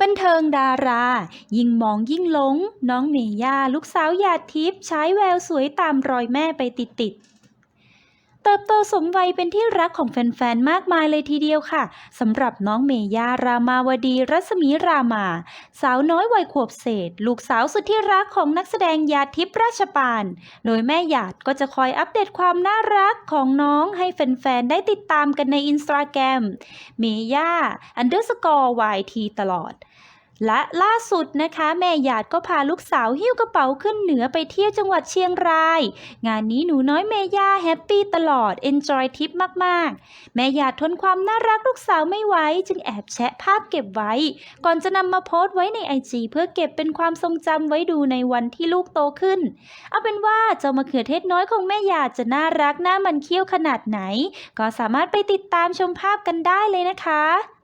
บันเทิงดารา ยิ่งมองยิ่งหลง น้องเมย่าลูกสาวหยาดทิพย์ใช้แววสวยตามรอยแม่ไปติดๆ บโตสมวัยเป็นที่รักของแฟนๆ มากมายเลยทีเดียวค่ะสำหรับน้องเมย่ารามาวดีรัศมีรามา สาวน้อยวัยขวบเศษ ลูกสาวสุดที่รักของนักแสดงยาทิพย์ราชปาน โดยแม่หยาดก็จะคอยอัปเดตความน่ารักของน้องให้แฟนๆ ได้ติดตามกันในอินสตาแกรมเมย่า underscore yt ตลอด และล่าสุดนะคะแม่หยาดก็พาลูกสาวหิ้วกระเป๋าขึ้นเหนือไปเที่ยวจังหวัดเชียงราย งานนี้หนูน้อยเมย่าแฮปปี้ตลอดเอนจอยทริปมากๆ แม่หยาดทนความน่ารักลูกสาวไม่ไหวจึงแอบแชะภาพเก็บไว้ ก่อนจะนำมาโพสต์ไว้ในไอจีเพื่อเก็บเป็นความทรงจำไว้ดูในวันที่ลูกโตขึ้น เอาเป็นว่าเจ้ามะเขือเทศน้อยของแม่หยาดจะน่ารักหน้ามันเคี้ยวขนาดไหน ก็สามารถไปติดตามชมภาพกันได้เลยนะคะ